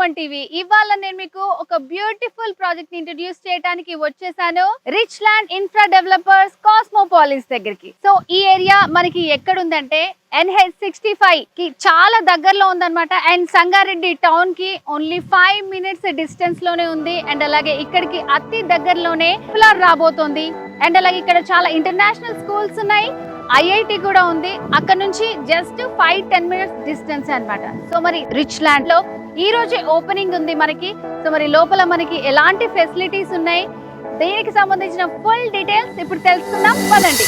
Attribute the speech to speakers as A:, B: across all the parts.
A: Suman TV. ఇవాళ నేను మీకు ఒక బ్యూటిఫుల్ ప్రాజెక్ట్ ఇంట్రడ్యూస్ చేయడానికి వచ్చేసాను. Rich Land Infra Developers Cosmopolis దగ్గరికి. సో ఈ ఏరియా మనకి ఎక్కడ ఉందంటే ఎన్హెచ్ సిక్స్టీ ఫైవ్కి చాలా దగ్గరలో ఉందన్నమాట. అండ్ సంగారెడ్డి టౌన్కి ఓన్లీ ఫైవ్ మినిట్స్ డిస్టెన్స్లోనే ఉంది. అండ్ అలాగే ఇక్కడికి అతి దగ్గరలోనే పిల్లర్ రాబోతోంది. అండ్ అలాగే ఇక్కడ చాలా ఇంటర్నేషనల్ స్కూల్స్ ఉన్నాయి. ఐఐటి కూడా ఉంది. అక్కడ నుంచి just five ten minutes distance అన్నమాట. సో మరి రిచ్ ల్యాండ్లో ఈ రోజే ఓపెనింగ్ ఉంది మనకి. సో మరి లోపల మనకి ఎలాంటి ఫెసిలిటీస్ ఉన్నాయి? దీనికి సంబంధించిన ఫుల్ డీటెయిల్స్ ఇప్పుడు తెలుసుకుందాం. పదండి.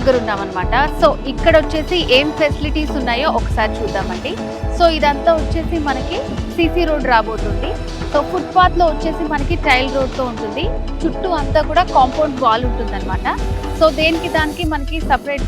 A: దగ్గర ఉన్నామన్నమాట. సో ఇక్కడ వచ్చేసి ఏం ఫెసిలిటీస్ ఉన్నాయో ఒకసారి చూద్దామండి. సో ఇదంతా వచ్చేసి మనకి సిసి రోడ్ రాబోతుంది. సో ఫుట్పాత్లో వచ్చేసి మనకి టైల్ రోడ్తో ఉంటుంది. చుట్టూ అంతా కూడా కాంపౌండ్ వాల్ ఉంటుంది సో దేనికి దానికి మనకి సపరేట్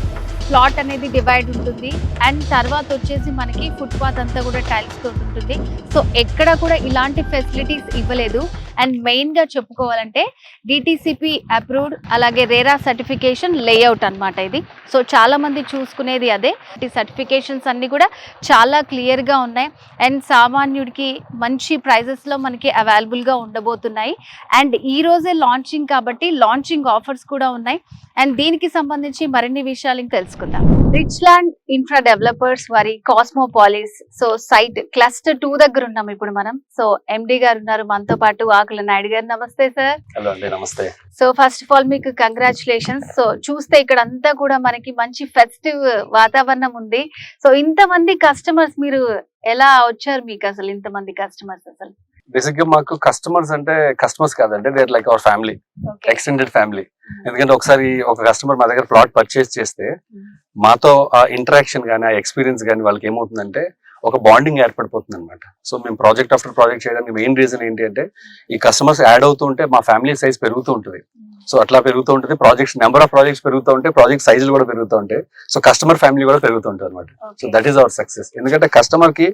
A: ప్లాట్ అనేది డివైడ్ ఉంటుంది. అండ్ తర్వాత వచ్చేసి మనకి ఫుట్పాత్ అంతా కూడా టైల్స్ ఉంటుంది. సో ఎక్కడ కూడా ఇలాంటి ఫెసిలిటీస్ ఇవ్వలేదు. అండ్ మెయిన్గా చెప్పుకోవాలంటే డిటిసిపి అప్రూవ్డ్ అలాగే రేరా సర్టిఫికేషన్ లేఅవుట్ అన్నమాట ఇది. సో చాలామంది చూసుకునేది అదే. ఈ సర్టిఫికేషన్స్ అన్ని కూడా చాలా క్లియర్గా ఉన్నాయి. అండ్ సామాన్యుడికి మంచి ప్రైజెస్లో మనకి అవైలబుల్గా ఉండబోతున్నాయి. అండ్ ఈ రోజే లాంచింగ్ కాబట్టి లాంచింగ్ ఆఫర్స్ కూడా ఉన్నాయి. అండ్ దీనికి సంబంధించి మరిన్ని విషయాలు ఇంకా తెలుసుకుందాం. రిచ్ ల్యాండ్ ఇన్ఫ్రా డెవలపర్స్ వారి Cosmopolis so site cluster two దగ్గర ఉన్నాం ఇప్పుడు మనం. సో ఎండి గారు ఉన్నారు మనతో పాటు ఆకుల నాయుడు గారు నమస్తే సార్.
B: హలో అండి నమస్తే.
A: సో ఫస్ట్ ఆఫ్ ఆల్ మీకు కంగ్రాచులేషన్స్. సో చూస్తే ఇక్కడ అంతా కూడా మనకి మంచి ఫెస్టివ్ వాతావరణం ఉంది. సో ఇంతమంది కస్టమర్స్ మీరు ఎలా వచ్చారు మీకు అసలు ఇంతమంది కస్టమర్స్ అసలు?
B: బేసిక్గా మాకు కస్టమర్స్ అంటే కస్టమర్స్ కాదండి they're like our family extended family ఎందుకంటే ఒకసారి ఒక కస్టమర్ మా దగ్గర ప్లాట్ పర్చేస్ చేస్తే మాతో ఆ ఇంటరాక్షన్ కానీ ఆ ఎక్స్పీరియన్స్ కానీ వాళ్ళకి ఏమవుతుందంటే ఒక బాండింగ్ ఏర్పడిపోతుంది అనమాట సో మేము ప్రాజెక్ట్ ఆఫ్టర్ ప్రాజెక్ట్ చేయడానికి మెయిన్ రీజన్ ఏంటి అంటే ఈ కస్టమర్స్ యాడ్ అవుతూ ఉంటే మా ఫ్యామిలీ సైజ్ పెరుగుతూ ఉంటుంది. సో అట్లా పెరుగుతూ ఉంటుంది. ప్రాజెక్ట్స్ నెంబర్ ఆఫ్ ప్రాజెక్ట్స్ పెరుగుతూ ఉంటే ప్రాజెక్ట్ సైజులు కూడా పెరుగుతూ ఉంటాయి సో కస్టమర్ ఫ్యామిలీ కూడా పెరుగుతూ ఉంటుంది అనమాట so that is our success ఎందుకంటే కస్టమర్కి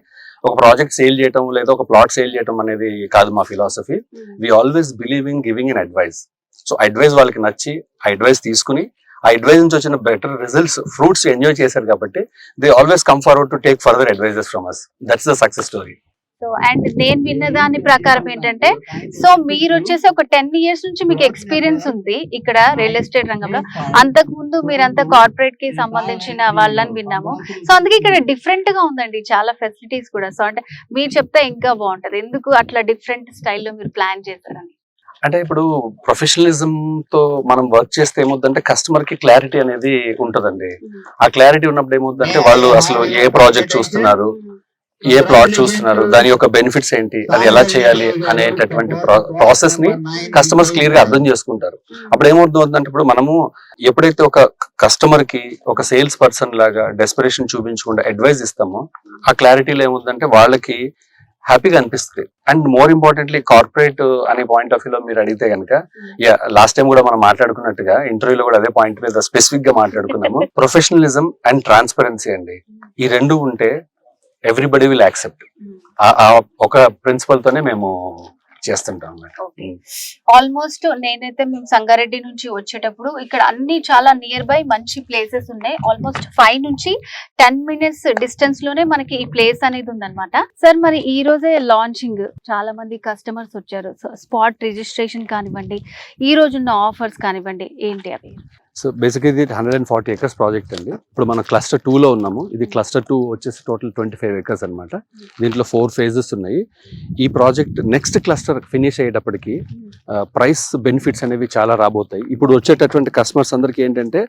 B: ఒక ప్రాజెక్ట్ సేల్ చేయటం లేదా ఒక ప్లాట్ సేల్ చేయటం అనేది కాదు మా philosophy we always believe in giving in advice so advice వాళ్ళకి నచ్చి అడ్వైస్ తీసుకుని ఆ అడ్వైజ్ నుంచి వచ్చిన బెటర్ రిజల్ట్స్ ఫ్రూట్స్ ఎంజాయ్ చేశారు కాబట్టి they always come forward to take further advices from us that's the success story
A: so and నేను విన్న దాని ప్రకారం ఏంటంటే సో మీరు వచ్చేసి ఒక టెన్ ఇయర్స్ నుంచి మీకు ఎక్స్పీరియన్స్ ఉంది ఇక్కడ రియల్ ఎస్టేట్ రంగంలో. అంతకు ముందు మీరంతా కార్పొరేట్కి సంబంధించిన వాళ్ళని విన్నాము. సో అందుకే ఇక్కడ డిఫరెంట్గా ఉందండి చాలా ఫెసిలిటీస్ కూడా. సో అంటే మీరు చెప్తే ఇంకా బాగుంటది. ఎందుకు అట్లా డిఫరెంట్ స్టైల్లో మీరు ప్లాన్ చేస్తారని
B: అంటే ఇప్పుడు ప్రొఫెషనలిజం తో మనం వర్క్ చేస్తే ఏమవుతుందంటే కస్టమర్కి క్లారిటీ అనేది ఉంటదండి. ఆ క్లారిటీ ఉన్నప్పుడు ఏమవుతుందంటే వాళ్ళు అసలు ఏ ప్రాజెక్ట్ చూస్తున్నారు ఏ ప్లాట్ చూస్తున్నారు దాని యొక్క బెనిఫిట్స్ ఏంటి అది ఎలా చేయాలి అనేటటువంటి ప్రాసెస్ని కస్టమర్స్ క్లియర్గా అర్థం చేసుకుంటారు. అప్పుడు ఏమవుతుందంటే ఇప్పుడు మనము ఎప్పుడైతే ఒక కస్టమర్కి ఒక సేల్స్ పర్సన్ లాగా డెస్పిరేషన్ చూపించకుండా అడ్వైస్ ఇస్తామో ఆ క్లారిటీలో ఏముందంటే వాళ్ళకి హ్యాపీగా అనిపిస్తుంది. అండ్ మోర్ ఇంపార్టెంట్లీ కార్పొరేట్ అనే పాయింట్ ఆఫ్ వ్యూలో మీరు అడిగితే కనుక యా లాస్ట్ టైం కూడా మనం మాట్లాడుకున్నట్టుగా ఇంటర్వ్యూలో కూడా అదే పాయింట్ మీద స్పెసిఫిక్గా మాట్లాడుకున్నాము. ప్రొఫెషనలిజం అండ్ ట్రాన్స్పరెన్సీ అండి. ఈ రెండు ఉంటే ఎవ్రీబడి విల్ యాక్సెప్ట్. ఒక ప్రిన్సిపల్ తోనే మేము చేస్తుంటాం
A: ఆల్మోస్ట్ నేనైతే మేము సంగారెడ్డి నుంచి వచ్చేటప్పుడు ఇక్కడ అన్ని చాలా నియర్ బై మంచి ప్లేసెస్ ఉన్నాయి. ఆల్మోస్ట్ ఫైవ్ నుంచి టెన్ మినిట్స్ డిస్టెన్స్లోనే మనకి ఈ ప్లేస్ అనేది ఉందన్నమాట. సార్ మరి ఈ రోజే లాంచింగ్ చాలా మంది కస్టమర్స్ వచ్చారు. స్పాట్ రిజిస్ట్రేషన్ కానివ్వండి ఈ రోజున్న ఆఫర్స్ కానివ్వండి ఏంటి అవి?
B: సో బేసిక్ ఇది hundred and forty acres project అండి. ఇప్పుడు మనం క్లస్టర్ టూలో ఉన్నాము. ఇది క్లస్టర్ టూ వచ్చేసి టోటల్ ట్వంటీ ఫైవ్ ఎకర్స్ అనమాట దీంట్లో ఫోర్ ఫేజెస్ ఉన్నాయి. ఈ ప్రాజెక్ట్ నెక్స్ట్ క్లస్టర్ ఫినిష్ అయ్యేటప్పటికి ప్రైస్ బెనిఫిట్స్ అనేవి చాలా రాబోతాయి. ఇప్పుడు వచ్చేటటువంటి కస్టమర్స్ అందరికీ ఏంటంటే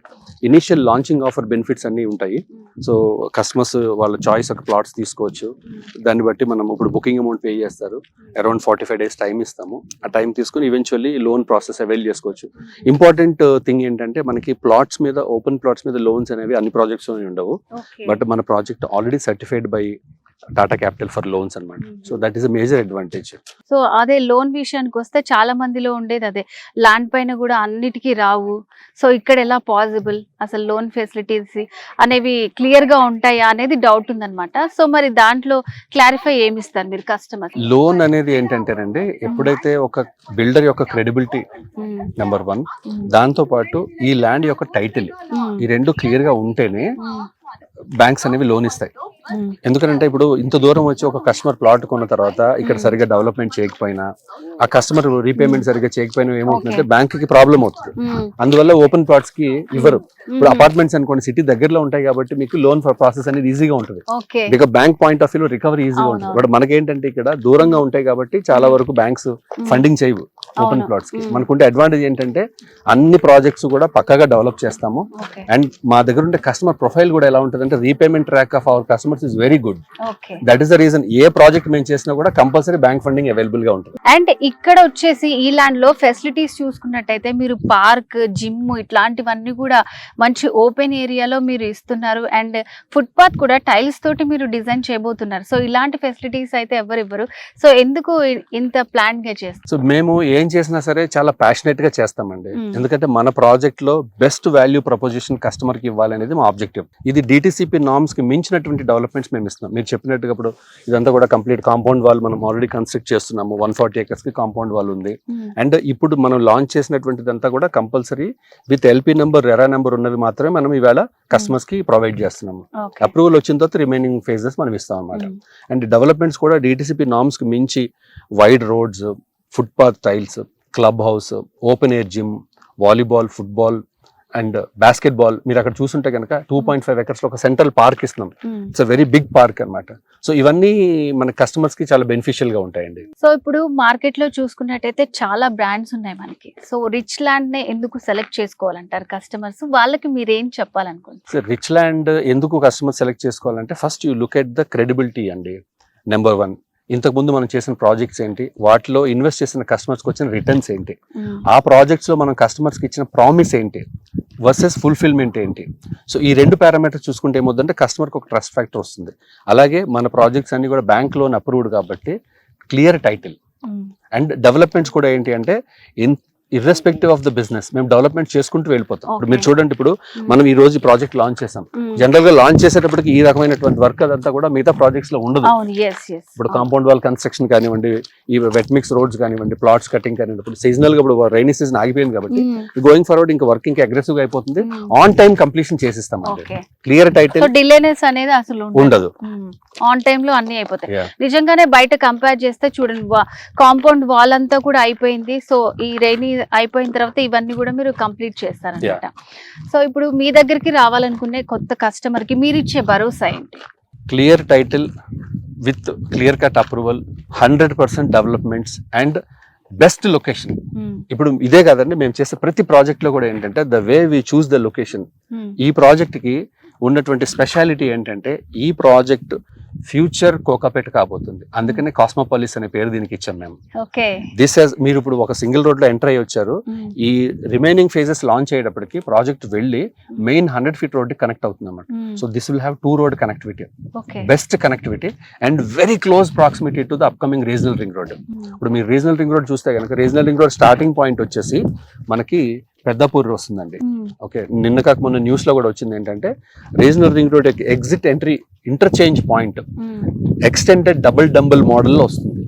B: ఇనిషియల్ లాంచింగ్ ఆఫర్ బెనిఫిట్స్ అన్నీ ఉంటాయి. సో కస్టమర్స్ వాళ్ళ చాయిస్ ఒక ప్లాట్స్ తీసుకోవచ్చు. దాన్ని బట్టి మనం ఇప్పుడు బుకింగ్ అమౌంట్ పే చేస్తారు. Around forty five days time ఇస్తాము. ఆ టైం తీసుకుని ఈవెన్చువల్లీ లోన్ ప్రాసెస్ అవైల్ చేసుకోవచ్చు. ఇంపార్టెంట్ థింగ్ ఏంటంటే మనకి ప్లాట్స్ మీద ఓపెన్ ప్లాట్స్ మీద లోన్స్ అనేవి అన్ని ప్రాజెక్ట్స్ ఉండవు. బట్ మన project already certified by Tata Capital for loans అనమాట so that is major advantage
A: so అదే లోన్ విషయానికి వస్తే చాలా మందిలో ఉండేది అదే. ల్యాండ్ పైన కూడా అన్నిటికీ రావు. సో ఇక్కడ ఎలా పాసిబుల్ అసలు లోన్ ఫెసిలిటీస్ అనేవి క్లియర్గా ఉంటాయా అనేది డౌట్ ఉందన్నమాట. సో మరి దాంట్లో క్లారిఫై ఏమి ఇస్తారు మీరు కస్టమర్
B: లోన్ అనేది ఏంటంటేనండి ఎప్పుడైతే ఒక బిల్డర్ యొక్క క్రెడిబిలిటీ నెంబర్ వన్ దాంతో పాటు ఈ ల్యాండ్ యొక్క టైటిల్ ఈ రెండు క్లియర్గా ఉంటేనే బ్యాంక్స్ అనేవి లోన్ ఇస్తాయి. ఎందుకంటే ఇప్పుడు ఇంత దూరం వచ్చి ఒక కస్టమర్ ప్లాట్ కొన్న తర్వాత ఇక్కడ. సరిగా డెవలప్మెంట్ చేయకపోయినా ఆ కస్టమర్ రీపేమెంట్ సరిగా చేయకపోయినా ఏమవుతుందంటే బ్యాంక్కి ప్రాబ్లం అవుతుంది. అందువల్ల ఓపెన్ ప్లాట్స్కి ఇవ్వరు. ఇప్పుడు అపార్ట్మెంట్స్ అనుకోండి సిటీ దగ్గరలో ఉంటాయి కాబట్టి మీకు లోన్ ప్రాసెస్ అనేది ఈజీగా ఉంటుంది. Because bank point of view recovery ఈజీగా ఉంటుంది. బట్ మనకేంటంటే ఇక్కడ దూరంగా ఉంటాయి కాబట్టి చాలా వరకు బ్యాంక్స్ ఫండింగ్ చేయవు ఓపెన్.
A: ప్లాట్స్కి.
B: మనకుంటే అడ్వాంటేజ్ ఏంటంటే అన్ని ప్రాజెక్ట్స్ కూడా పక్కగా డెవలప్ చేస్తాము. అండ్ మా దగ్గర ఉండే కస్టమర్ ప్రొఫైల్ కూడా ఎలా ఉంటుంది అంటే repayment track of our customers is very good
A: okay
B: that is the reason a project మేము చేసినా కూడా కంపల్సరీ బ్యాంక్ ఫండింగ్ అవైలబుల్గా ఉంటుంది.
A: అండ్ ఇక్కడ వచ్చేసి ఈ ల్యాండ్లో ఫెసిలిటీస్ చూసుకున్నట్టయితే మీరు పార్క్ జిమ్ ఇట్లాంటివన్నీ కూడా మంచి ఓపెన్ ఏరియాలో మీరు ఇస్తున్నారు. అండ్ ఫుట్పాత్ కూడా టైల్స్ తోటి మీరు డిజైన్ చేయబోతున్నారు. సో ఇలాంటి ఫెసిలిటీస్ అయితే ఎవరు ఇవ్వరు సో ఎందుకు ఇంత ప్లాన్గా చేస్తారు?
B: సో మేము ఏం చేసినా సరే చాలా ప్యాషనెట్గా చేస్తామండి.
A: Mm.
B: ఎందుకంటే మన ప్రాజెక్ట్లో బెస్ట్ వాల్యూ ప్రపోజిషన్ కస్టమర్కి ఇవ్వాలనేది మా ఆబ్జెక్టివ్ ఇది డిటిసిపి నామ్స్కి మించినటువంటి డెవలప్మెంట్స్ మేము ఇస్తున్నాం. మీరు చెప్పినట్టుగా ఇప్పుడు ఇదంతా కూడా కంప్లీట్ కాంపౌండ్ వాల్ మనం ఆల్రెడీ కన్స్ట్రక్ట్ చేస్తున్నాము. వన్ ఫార్టీ కి కాంపౌండ్ వాల్ ఉంది. అండ్ ఇప్పుడు మనం లాంచ్ చేసినటువంటిదంతా కూడా compulsory with LP number RERA number ఉన్నవి మాత్రమే మనం ఈవేళ కస్టమర్స్కి ప్రొవైడ్ చేస్తున్నాము.
A: ఓకే
B: అప్రూవల్ వచ్చిన తర్వాత రిమైనింగ్ ఫేజెస్ మనం ఇస్తాం అన్నమాట. అండ్ డెవలప్మెంట్స్ కూడా డిటిసిపి నామ్స్కి మించి wide roads footpath tiles club house open air gym volleyball football and basketball మీరు అక్కడ చూసుంటే కనుక టూ పాయింట్ ఫైవ్ ఎకర్స్లో ఒక సెంట్రల్ పార్క్ ఇస్తున్నాం. It's a very big park అన్నమాట. సో ఇవన్నీ మన కస్టమర్స్కి చాలా బెనిఫిషియల్గా ఉంటాయండి.
A: సో ఇప్పుడు మార్కెట్లో చూసుకున్నట్టయితే చాలా బ్రాండ్స్ ఉన్నాయి మనకి. సో రిచ్ ల్యాండ్ నే ఎందుకు సెలెక్ట్ చేసుకోవాలంటారు కస్టమర్స్ వాళ్ళకి మీరు ఏం చెప్పాలనుకుంటున్నారు?
B: సో రిచ్ ల్యాండ్ ఎందుకు కస్టమర్ సెలెక్ట్ చేసుకోవాలంటే first you look at the credibility అండి నెంబర్ వన్ ఇంతకు ముందు మనం చేసిన ప్రాజెక్ట్స్ ఏంటి? వాటిలో ఇన్వెస్ట్ చేసిన కస్టమర్స్కి వచ్చిన రిటర్న్స్ ఏంటి? ఆ ప్రాజెక్ట్స్లో మనం కస్టమర్స్కి ఇచ్చిన ప్రామిస్ ఏంటి? వర్సెస్ ఫుల్ఫిల్మెంట్ ఏంటి? సో ఈ రెండు పారామీటర్స్ చూసుకుంటే ఏమవుతుందంటే కస్టమర్కి ఒక ట్రస్ట్ ఫ్యాక్టర్ వస్తుంది. అలాగే మన ప్రాజెక్ట్స్ అన్ని కూడా బ్యాంక్ లోన్ అప్రూవ్డ్ కాబట్టి క్లియర్ టైటిల్ అండ్ డెవలప్మెంట్స్ కూడా ఏంటి అంటే in irrespective of the business మేము డెవలప్మెంట్ చేసుకుంటూ వెళ్ళిపోతాం. ఇప్పుడు మీరు. చూడండి ఇప్పుడు మనం ఈ రోజు ప్రాజెక్ట్ లాంచ్ చేసాం జనరల్గా లాంచ్ చేసేటప్పటికి ఈ రకమైనటువంటి వర్క్ అదంతా కూడా మిగతా ప్రాజెక్ట్స్లో ఉండదు. ఇప్పుడు కాంపౌండ్ వాల్ కన్స్ట్రక్షన్ కానివ్వండి ఈ వెట్ మిక్స్ రోడ్స్ కానివ్వండి ప్లాట్స్ కటింగ్ కానివ్వండి ఇప్పుడు సీజనల్గా ఇప్పుడు రైనీ సీజన్ ఆగిపోయింది కాబట్టి గోయింగ్ ఫార్వర్డ్ ఇంకా వర్క్ ఇంకా అగ్రెసివ్గా అయిపోతుంది. ఆన్ టైం కంప్లీషన్ చేసేస్తాం క్లియర్ టైటిల్
A: డిలేనెస్ అనేది అసలు
B: ఉండదు.
A: ఆన్ టైమ్లో అన్ని అయిపోతాయి. నిజంగానే బయట కంపేర్ చేస్తే చూడండి కాంపౌండ్ వాల్ అంతా కూడా అయిపోయింది. సో ఈ రైనీ అయిపోయిన తర్వాత ఇవన్నీ కూడా మీరు కంప్లీట్ చేస్తారనమాట. సో ఇప్పుడు మీ దగ్గరికి రావాలనుకునే కొత్త కస్టమర్కి మీరు ఇచ్చే భరోసా ఏంటి?
B: Clear title with clear cut approval hundred percent developments and best location. ఇప్పుడు ఇదే కాదండి మేము చేసే ప్రతి ప్రాజెక్ట్లో కూడా ఏంటంటే the way we choose the location. ఈ ప్రాజెక్ట్కి ఉన్నటువంటి స్పెషాలిటీ ఏంటంటే ఈ ప్రాజెక్ట్ ఫ్యూచర్ కోకాపేట కాబోతుంది. అందుకనే కాస్మోపాలిస్ అనే పేరు దీనికి ఇచ్చాం మేము. దిస్ హెస్ మీరు ఇప్పుడు ఒక సింగిల్ రోడ్లో ఎంటర్ అయ్యి వచ్చారు.
A: మ్మ్.
B: ఈ రిమైనింగ్ ఫేజెస్ లాంచ్ అయ్యేటప్పటికి ప్రాజెక్ట్ వెళ్ళి main hundred feet road connect అవుతుంది అన్నమాట
A: మ్మ్.
B: So this will have two road connectivity best connectivity and very close proximity to the upcoming regional ring road. ఇప్పుడు మీరు రీజనల్ రింగ్ రోడ్ చూస్తే కనుక regional ring road starting point వచ్చేసి మనకి పెద్దపూర్ వస్తుందండి. Okay నిన్న కాక మొన్న న్యూస్లో కూడా వచ్చింది ఏంటంటే regional ring road exit entry interchange point. Extended double dumbbell మోడల్లో వస్తుంది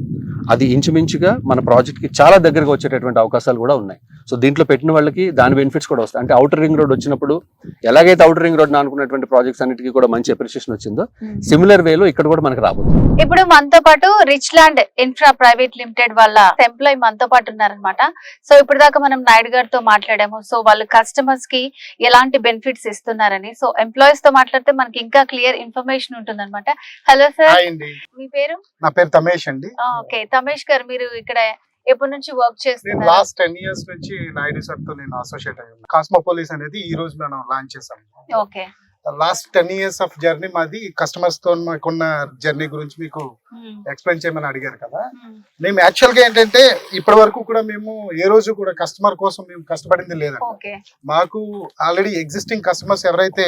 B: అది ఇంచుమించుగా మన ప్రాజెక్ట్కి చాలా దగ్గరగా వచ్చేటటువంటి అవకాశాలు కూడా ఉన్నాయి. సో దీంట్లో పెట్టిన వాళ్ళకి దాని బెనిఫిట్స్ కూడా వస్తాయి. అంటే అవుటర్ రింగ్ రోడ్ వచ్చినప్పుడు ఎలాగైతే అవుటర్ రింగ్ రోడ్ అనుకున్నటువంటి ప్రాజెక్ట్స్ అన్నిటికీ కూడా మంచి అప్రిషియేషన్ వచ్చిందో. సిమిలర్ వేలో ఇక్కడ కూడా మనకి రాబోతుంది.
A: ఇప్పుడు మనతో పాటు Rich Land Infra private limited వాళ్ళ ఎంప్లాయ్ మనతో పాటు ఉన్నారనమాట సో ఇప్పుడు దాకా మనం నాయుడు గారితో మాట్లాడాము. సో వాళ్ళు కస్టమర్స్కి ఎలాంటి బెనిఫిట్స్ ఇస్తున్నారని. సో ఎంప్లాయీస్తో మాట్లాడితే మనకి ఇంకా క్లియర్ ఇన్ఫర్మేషన్ ఉంటుందన్నమాట. హలో సార్ మీ పేరు?
C: నా పేరు తమేష్ అండి.
A: ఓకే తమేష్ గారు మీరు ఇక్కడ ఎప్పటి నుంచి వర్క్
C: నేను
A: చేస్తున్నారు?
C: లాస్ట్ టెన్ ఇయర్స్ నుంచి నాయుడు సార్తో నేను అసోసియేట్ అయ్యాను కాస్మోపోలిస్ అనేది ఈ రోజు మనం లాంచ్ చేసాం.
A: Okay
C: last ten years of journey మాది కస్టమర్స్తో మాకున్న జర్నీ గురించి మీకు ఎక్స్ప్లెయిన్ చేయమని అడిగారు కదా. మేము యాక్చువల్గా ఏంటంటే ఇప్పటి వరకు కూడా మేము ఏ రోజు కూడా కస్టమర్ కోసం మేము కష్టపడింది లేదండి.
A: ఓకే
C: మాకు ఆల్రెడీ ఎగ్జిస్టింగ్ కస్టమర్స్ ఎవరైతే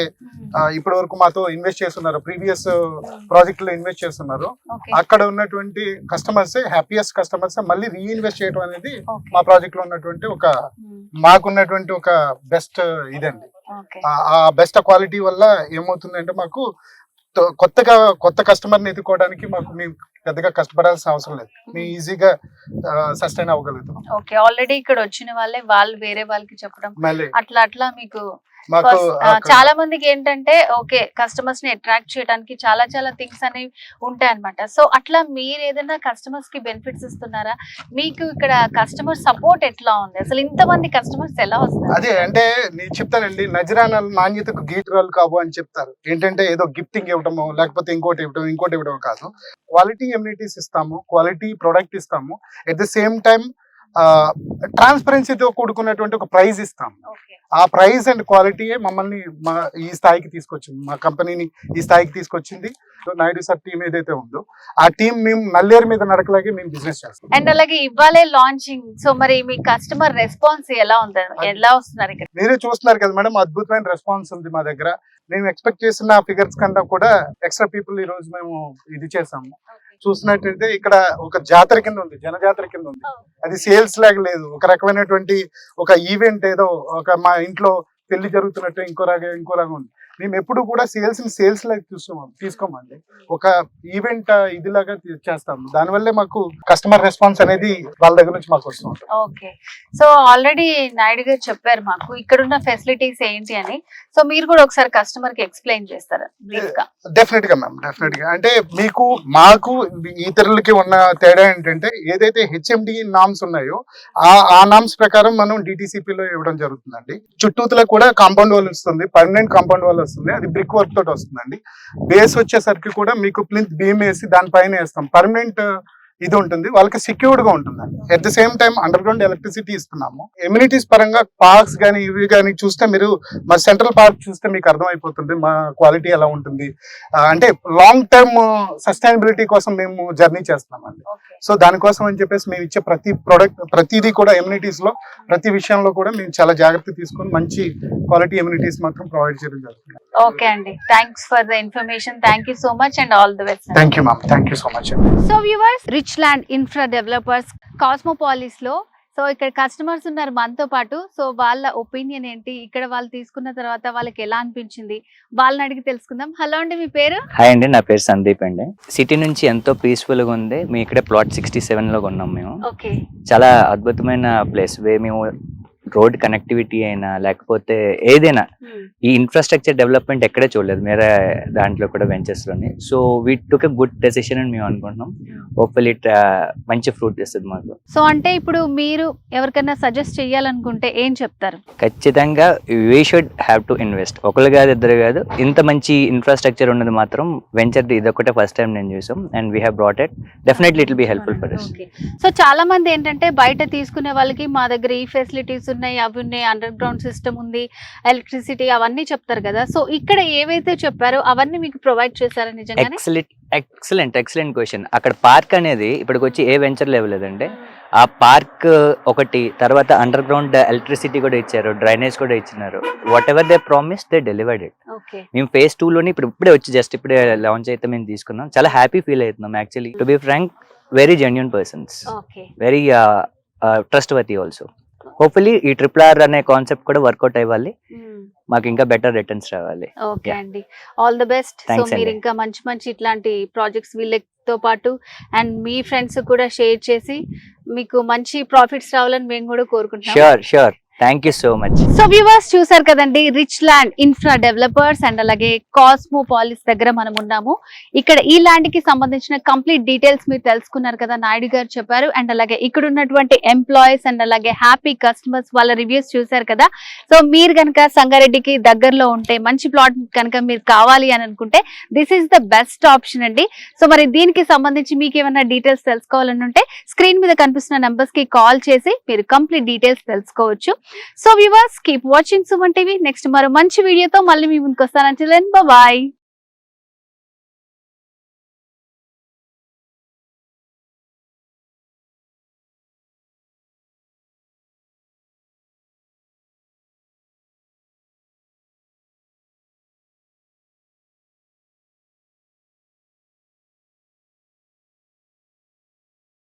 C: ఇప్పటి వరకు మాతో ఇన్వెస్ట్ చేస్తున్నారో ప్రీవియస్ ప్రాజెక్ట్లో ఇన్వెస్ట్ చేస్తున్నారో అక్కడ ఉన్నటువంటి కస్టమర్స్ హ్యాపీయెస్ట్ కస్టమర్స్ మళ్ళీ రీఇన్వెస్ట్ చేయడం అనేది మా ప్రాజెక్ట్లో ఉన్నటువంటి ఒక మాకున్నటువంటి ఒక బెస్ట్ ఇదండి. ఆ- ఆ బెస్ట్ క్వాలిటీ వల్ల ఏమవుతుందంటే మాకు కొత్తగా కొత్త కస్టమర్ని ఎదుర్కోవడానికి మాకు మేము పెద్దగా కష్టపడాల్సిన అవసరం లేదు. మేము. ఈజీగా సస్టైన్ అవ్వగలుగుతాం
A: ఓకే. ఆల్రెడీ ఇక్కడ వచ్చిన వాళ్ళే వాళ్ళు వేరే వాళ్ళకి చెప్పడం అట్లా అట్లా మీకు చాలా మందికి ఏంటంటే ఓకే కస్టమర్స్ని అట్రాక్ట్ చేయడానికి చాలా చాలా థింగ్స్ అనేవి ఉంటాయి అనమాట సో అట్లా మీరు ఏదైనా కస్టమర్స్కి బెనిఫిట్స్ ఇస్తున్నారా? మీకు ఇక్కడ కస్టమర్ సపోర్ట్ ఎట్లా ఉంది? అసలు ఇంతమంది కస్టమర్స్ ఎలా వస్తారు
C: అదే అంటే నేను చెప్తానండి నజరానాలు నాణ్యతకు గీటరాలు కావు అని చెప్తారు. ఏంటంటే ఏదో గిఫ్టింగ్ ఇవ్వడము లేకపోతే ఇంకోటి ఇవ్వడం ఇంకోటి ఇవ్వడం కాదు. క్వాలిటీ ఎమ్యూనిటీస్ ఇస్తాము క్వాలిటీ ప్రొడక్ట్ ఇస్తాము. ఎట్ ద సేమ్ టైం ట్రాన్స్పరెన్సీతో కూడుకున్నటువంటి ఒక ప్రైజ్ ఇస్తాము
A: ఓకే.
C: ఆ ప్రైస్ అండ్ క్వాలిటీయే మమ్మల్ని మా ఈ స్థాయికి తీసుకొచ్చింది. మా కంపెనీని ఈ స్థాయికి తీసుకొచ్చింది. నాయుడు సార్ టీం ఏదైతే ఉందో ఆ టీం మేము నల్లేరు మీద నడకలాగే మేము బిజినెస్ చేస్తాం.
A: అండ్ అలాగే ఇవ్వాలే లాంచింగ్ సో మరి మీ కస్టమర్ రెస్పాన్స్ ఎలా ఉంది? ఎలా వస్తున్నారు ఇక్కడ?
C: మీరే చూస్తున్నారు కదా మేడం అద్భుతమైన రెస్పాన్స్ ఉంది మా దగ్గర. మేము ఎక్స్పెక్ట్ చేసిన ఫిగర్స్ కన్నా కూడా ఎక్స్ట్రా పీపుల్ ఈ రోజు మేము ఇది చేసాము. చూసినట్టయితే ఇక్కడ ఒక జాతర కింద ఉంది జన జాతర కింద ఉంది. అది సేల్స్ లాగా లేదు. ఒక రకమైనటువంటి ఒక ఈవెంట్ ఏదో ఒక మా ఇంట్లో పెళ్ళి జరుగుతున్నట్టు ఇంకోలాగా ఇంకోలాగా ఉంది. మేము ఎప్పుడు కూడా సేల్స్ని సేల్స్ లాగా చూసుకోము తీసుకోమండి. ఒక ఈవెంట్ ఇదిలాగా తీ- చేస్తాము దానివల్లే మాకు కస్టమర్ రెస్పాన్స్ అనేది వాళ్ళ దగ్గర నుంచి మాకు వస్తుంది
A: ఓకే. సో ఆల్రెడీ నాయుడు గారు చెప్పారు మాకు ఇక్కడ ఉన్న ఫెసిలిటీస్ ఏంటి అని. సో మీరు కూడా ఒకసారి కస్టమర్కి ఎక్స్ప్లెయిన్ చేస్తారా
C: డెఫినెట్గా మ్యామ్ డెఫినెట్గా అంటే మీకు మాకు ఇతరులకి ఉన్న తేడా ఏంటంటే ఏదైతే హెచ్ఎండి నామ్స్ ఉన్నాయో ఆ ఆ నామ్స్ ప్రకారం మనం DTCP లో ఇవ్వడం జరుగుతుందండి. చుట్టూతలో కూడా కాంపౌండ్ వాల్ వస్తుంది పర్మనెంట్ కాంపౌండ్ వాల్ వస్తుంది. అది బ్రిక్ వర్క్ తోటి వస్తుందండి. బేస్ వచ్చేసరికి కూడా మీకు ప్లింత్ బీమ్ వేసి దానిపైన వేస్తాం. పర్మనెంట్ ఇది ఉంటుంది. వాళ్ళకి సెక్యూర్డ్గా ఉంటుందండి at the same time underground electricity ఇస్తున్నాము. ఎమ్యూనిటీస్ పరంగా పార్క్స్ కానీ ఇవి కానీ చూస్తే మీరు మా సెంట్రల్ పార్క్ చూస్తే మీకు అర్థమైపోతుంది మా క్వాలిటీ ఎలా ఉంటుంది. అంటే లాంగ్ టర్మ్ సస్టైనబిలిటీ కోసం మేము జర్నీ చేస్తున్నామండి. సో దానికోసం అని చెప్పేసి మేము ఇచ్చే ప్రతి ప్రొడక్ట్ ప్రతిదీ కూడా ఎమ్యూనిటీస్లో ప్రతి విషయంలో కూడా మేము చాలా జాగ్రత్త తీసుకొని మంచి క్వాలిటీ ఎమ్యూనిటీస్ మాత్రం ప్రొవైడ్ చేయడం జరుగుతుంది.
A: ఓకే అండి. Thanks for the information thank you so much and all the best
C: thank you ma'am thank you so much
A: so viewers Rich Land Infra Developers కాస్మోపాలిస్లో. So ఇక్కడ కస్టమర్స్ ఉన్నారు మనతో పాటు. So వాళ్ళ opinion ఏంటి? ఇక్కడ వాళ్ళు తీసుకున్న తర్వాత వాళ్ళకి ఎలా అనిపించింది? వాళ్ళని అడిగి తెలుసుకుందాం. హలో అండి మీ పేరు?
D: హాయ్ అండి నా పేరు సందీప్ అండి. సిటీ నుంచి ఎంతో పీస్ఫుల్గా ఉంది. మేము ఇక్కడే ప్లాట్ సిక్స్టీ సెవెన్లో కొన్నాం మేము.
A: ఓకే
D: చాలా అద్భుతమైన ప్లేస్ వే మేము రోడ్ కనెక్టివిటీ అయినా లేకపోతే ఏదైనా ఈ ఇన్ఫ్రాస్ట్రక్చర్ డెవలప్మెంట్ ఎక్కడే చూడలేదు. వేరే దాంట్లో కూడా వెంచర్స్లోని so we took a good decision అని మేము అనుకుంటున్నాం. హోప్ఫుల్ ఇట్ మంచి ఫ్రూట్ ఇస్తుంది మాకు.
A: సో అంటే ఇప్పుడు మీరు ఎవరికైనా సజెస్ట్ చేయాలనుకుంటే ఏం చెప్తారు?
D: ఖచ్చితంగా we should have to invest ఒకరు కాదు ఇద్దరు కాదు. ఇంత మంచి ఇన్ఫ్రాస్ట్రక్చర్ ఉన్నది మాత్రం వెంచర్ ఇదొకటే ఫస్ట్ టైం నేను చూసాం. And we have brought it definitely it be helpful for
A: so చాలా మంది ఏంటంటే బయట తీసుకునే వాళ్ళకి మా దగ్గర ఈ ఫెసిలిటీస్ ఉన్నాయి అవి ఉన్నాయి అండర్ గ్రౌండ్ సిస్టమ్ ఉంది ఎలక్ట్రిసిటీ అవన్నీ చెప్తారు కదా. సో ఇక్కడ ఏవైతే చెప్పారో అవన్నీ మీకు ప్రొవైడ్ చేశారా నిజంగానే?
D: ఎక్సలెంట్ ఎక్సలెంట్ క్వశ్చన్ అక్కడ పార్క్ అనేది ఇప్పటికి వచ్చి ఏ వెంచర్ లెవెల్ లేదంటే ఆ పార్క్ ఒకటి తర్వాత అండర్ గ్రౌండ్ ఎలక్ట్రిసిటీ కూడా ఇచ్చారు డ్రైనేజ్ కూడా ఇచ్చినారు. Whatever they promise they delivered it మేము ఫేజ్లోని ఇప్పుడు ఇప్పుడే వచ్చి జస్ట్ ఇప్పుడే లాంచ్ అయితే మేము తీసుకున్నాం. చాలా హ్యాపీ ఫీల్ అవుతున్నాం actually to be frank very genuine persons very trustworthy also hopefully ఈ ట్రిపుల్ ఆర్ అనే కాన్సెప్ట్ కూడా వర్కౌట్ అవ్వాలి. మాకు ఇంకా బెటర్ రిటర్న్స్ రావాలి.
A: ఓకే. అండి. ఆల్ ద బెస్ట్ సో మీరు. ఇంకా మంచి మంచి ఇట్లాంటి ప్రాజెక్ట్స్ వీళ్ళతో పాటు అండ్ మీ ఫ్రెండ్స్ కూడా షేర్ చేసి మీకు మంచి ప్రాఫిట్స్ రావాలని మేము కూడా కోరుకుంటున్నాం
D: sure sure thank you so much
A: so viewers చూసారు కదండి rich land infra developers and అలాగే కాస్మో పాలిస్ దగ్గర మనం ఉన్నాము. ఇక్కడ ఈ ల్యాండ్కి సంబంధించిన కంప్లీట్ డీటెయిల్స్ మీరు తెలుసుకున్నారు కదా నాయుడు గారు చెప్పారు. అండ్ అలాగే ఇక్కడ ఉన్నటువంటి ఎంప్లాయీస్ అండ్ అలాగే హ్యాపీ కస్టమర్స్ వాళ్ళ రివ్యూస్ చూసారు కదా. సో మీరు కనుక సంగారెడ్డికి దగ్గరలో ఉంటే మంచి ప్లాట్ కనుక మీరు కావాలి అని అనుకుంటే this is the best option అండి. సో మరి దీనికి సంబంధించి మీకు ఏమైనా డీటెయిల్స్ తెలుసుకోవాలని ఉంటే స్క్రీన్ మీద కనిపిస్తున్న నెంబర్స్కి కాల్ చేసి మీరు కంప్లీట్ డీటెయిల్స్ తెలుసుకోవచ్చు. So viewers keep watching Suman TV next మరో మంచి వీడియోతో మళ్ళీ మీ ముందుకు వస్తాను. బాయ్